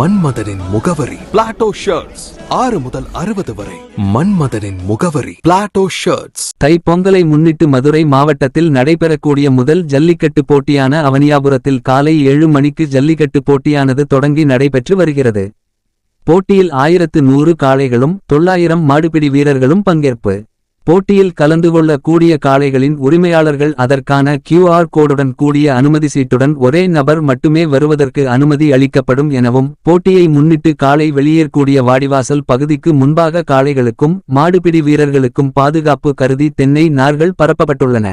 மன்மதனின் முகவரி. Plato shirts ஆறு முதல் அறுபது வரை. மன்மதனின் முகவரி. பிளாட்டோ ஷர்ட்ஸ் தை பொங்கலை முன்னிட்டு மதுரை மாவட்டத்தில் நடைபெறக்கூடிய முதல் ஜல்லிக்கட்டு போட்டியான அவனியாபுரத்தில் காலை ஏழு மணிக்கு ஜல்லிக்கட்டு போட்டியானது தொடங்கி நடைபெற்று வருகிறது. போட்டியில் ஆயிரத்து நூறு காளைகளும் தொள்ளாயிரம் மாடுபிடி வீரர்களும் பங்கேற்பு. போட்டியில் கலந்து கொள்ள கூடிய காளைகளின் உரிமையாளர்கள் அதற்கான கியூஆர் கோடுடன் கூடிய அனுமதி சீட்டுடன் ஒரே நபர் மட்டுமே வருவதற்கு அனுமதி அளிக்கப்படும் எனவும் போட்டியை முன்னிட்டு காளை வெளியேறக்கூடிய வாடிவாசல் பகுதிக்கு முன்பாக காளைகளுக்கும் மாடுபிடி வீரர்களுக்கும் பாதுகாப்பு கருதி தென்னை நார்கள் பரப்பப்பட்டுள்ளன.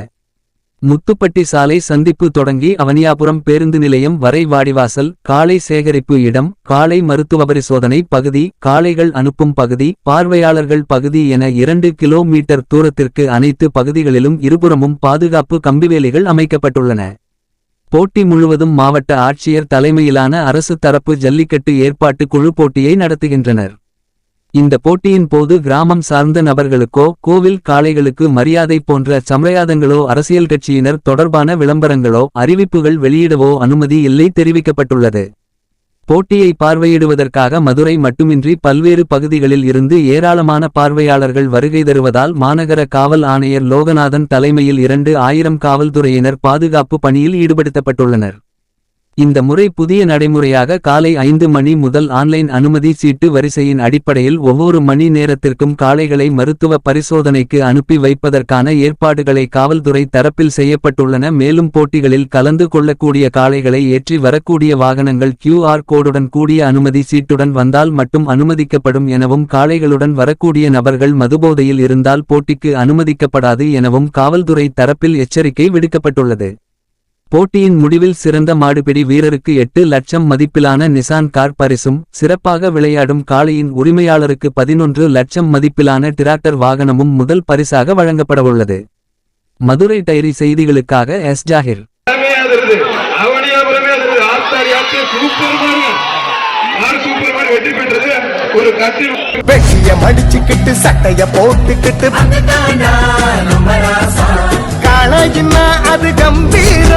முத்துப்பட்டி சாலை சந்திப்பு தொடங்கி அவனியாபுரம் பேருந்து நிலையம் வரை வாடிவாசல் காளை சேகரிப்பு இடம் காளை மருத்துவ பரிசோதனை பகுதி காளைகள் அனுப்பும் பகுதி பார்வையாளர்கள் பகுதி என இரண்டு கிலோமீட்டர் தூரத்திற்கு அனைத்து பகுதிகளிலும் இருபுறமும் பாதுகாப்பு கம்பிவேலிகள் அமைக்கப்பட்டுள்ளன. போட்டி முழுவதும் மாவட்ட ஆட்சியர் தலைமையிலான அரசு தரப்பு ஜல்லிக்கட்டு ஏற்பாட்டு குழு போட்டியை நடத்துகின்றனர். இந்த போட்டியின் போது கிராமம் சார்ந்த நபர்களுக்கோ கோவில் காளைகளுக்கு மரியாதை போன்ற சமயாதங்களோ அரசியல் கட்சியினர் தொடர்பான விளம்பரங்களோ அறிவிப்புகள் வெளியிடவோ அனுமதி இல்லை தெரிவிக்கப்பட்டுள்ளது. போட்டியை பார்வையிடுவதற்காக மதுரை மட்டுமின்றி பல்வேறு பகுதிகளில் இருந்து ஏராளமான பார்வையாளர்கள் வருகை தருவதால் மாநகர காவல் ஆணையர் லோகநாதன் தலைமையில் இரண்டு ஆயிரம் காவல்துறையினர் பாதுகாப்பு பணியில் ஈடுபடுத்தப்பட்டுள்ளனர். இந்த முறை புதிய நடைமுறையாக காலை ஐந்து மணி முதல் ஆன்லைன் அனுமதி சீட்டு வரிசையின் அடிப்படையில் ஒவ்வொரு மணி நேரத்திற்கும் காளைகளை மருத்துவ பரிசோதனைக்கு அனுப்பி வைப்பதற்கான ஏற்பாடுகளை காவல்துறை தரப்பில் செய்யப்பட்டுள்ளன. மேலும் போட்டிகளில் கலந்து கொள்ளக்கூடிய காளைகளை ஏற்றி வரக்கூடிய வாகனங்கள் கியூஆர் கோடுடன் கூடிய அனுமதி சீட்டுடன் வந்தால் மட்டும் அனுமதிக்கப்படும் எனவும் காளைகளுடன் வரக்கூடிய நபர்கள் மதுபோதையில் இருந்தால் போட்டிக்கு அனுமதிக்கப்படாது எனவும் காவல்துறை தரப்பில் எச்சரிக்கை விடுக்கப்பட்டுள்ளது. போட்டியின் முடிவில் சிறந்த மாடுபிடி வீரருக்கு எட்டு லட்சம் மதிப்பிலான நிசான் கார் பரிசும் சிறப்பாக விளையாடும் காளையின் உரிமையாளருக்கு பதினொன்று லட்சம் மதிப்பிலான டிராக்டர் வாகனமும் முதல் பரிசாக வழங்கப்படவுள்ளது. மதுரை டைரி செய்திகளுக்காக எஸ். ஜாகிர். மடிச்சுக்கிட்டு சட்டைய போட்டுக்கிட்டு. அது கம்பீரம்.